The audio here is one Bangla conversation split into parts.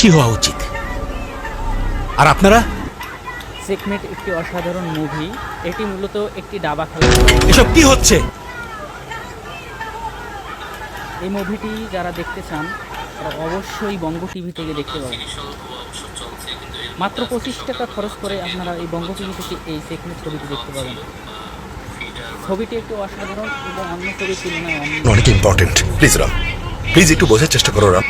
ফাঁসি হওয়া উচিত। আর আপনারা? সেকমেট একটি অসাধারণ মুভি। এটি মূলত একটি দাবা খেলা। এসব কি হচ্ছে? এই মুভিটি যারা দেখতে চান তারা অবশ্যই বঙ্গ টিভি থেকে দেখতে পাবেন। মাত্র পঁচিশ টাকা খরচ করে আপনারা এই বঙ্গ টিভি থেকে এই সেকমেট ছবিটি দেখতে পাবেন। ছবিটি একটু অসাধারণ এবং অন্য ছবির তুলনায় অনেক ইম্পর্টেন্ট প্লিজ রাম। প্লিজ একটু বোঝার চেষ্টা করো রাম।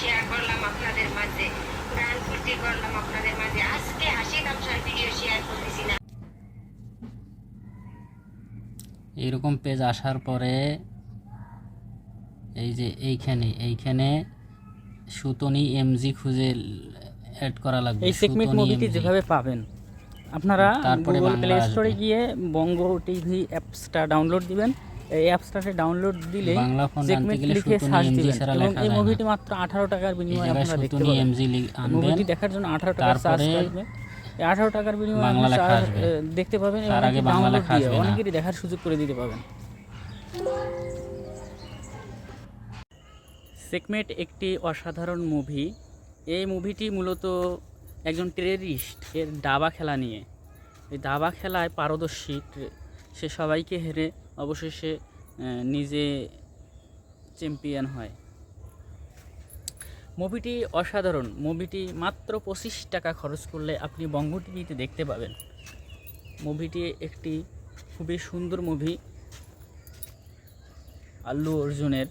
শেয়ার করলাম আপনাদের মাঝে গান ফুর্তি করলাম আপনাদের মাঝে। আজকে হাসি তামশার ভিডিও শেয়ার করতেছি না। এইরকম পেজ আসার পরে এই যে এইখানে এইখানে সুতনি এমজি খুঁজে অ্যাড করা লাগবে এই সেগমেন্ট মুভিটি যেভাবে পাবেন আপনারা তারপরে প্লে স্টোরে গিয়ে বঙ্গ টিভি অ্যাপসটা ডাউনলোড দিবেন এই অ্যাপসটাতে ডাউনলোড দিলে গেলে লিখে সার্চ দিবেন। এবং এই মুভিটি মাত্র আঠারো টাকার বিনিময়ে আপনারা দেখতে পাবেন। মুভিটি দেখার জন্য আঠারো টাকা চার্জ এই আঠারো টাকার বিনিময়ে বাংলা আপনি লেখা চার্জ, আসবে। দেখতে পাবেন এবং বাংলা ডাউনলোড দিয়ে অনেকেরই দেখার সুযোগ করে দিতে পাবেন। সেগমেন্ট একটি অসাধারণ মুভি এই মুভিটি মূলত একজন টেররিস্ট এর দাবা খেলা নিয়ে। এই দাবা খেলায় পারদর্শী সে সবাইকে হেরে অবশেষে নিজে চ্যাম্পিয়ন হয়। মুভিটি অসাধারণ। মুভিটি মাত্র পঁচিশ টাকা খরচ করলে আপনি বঙ্গ টিভিতে দেখতে পাবেন। মুভিটি একটি খুবই সুন্দর মুভি। আল্লু অর্জুনের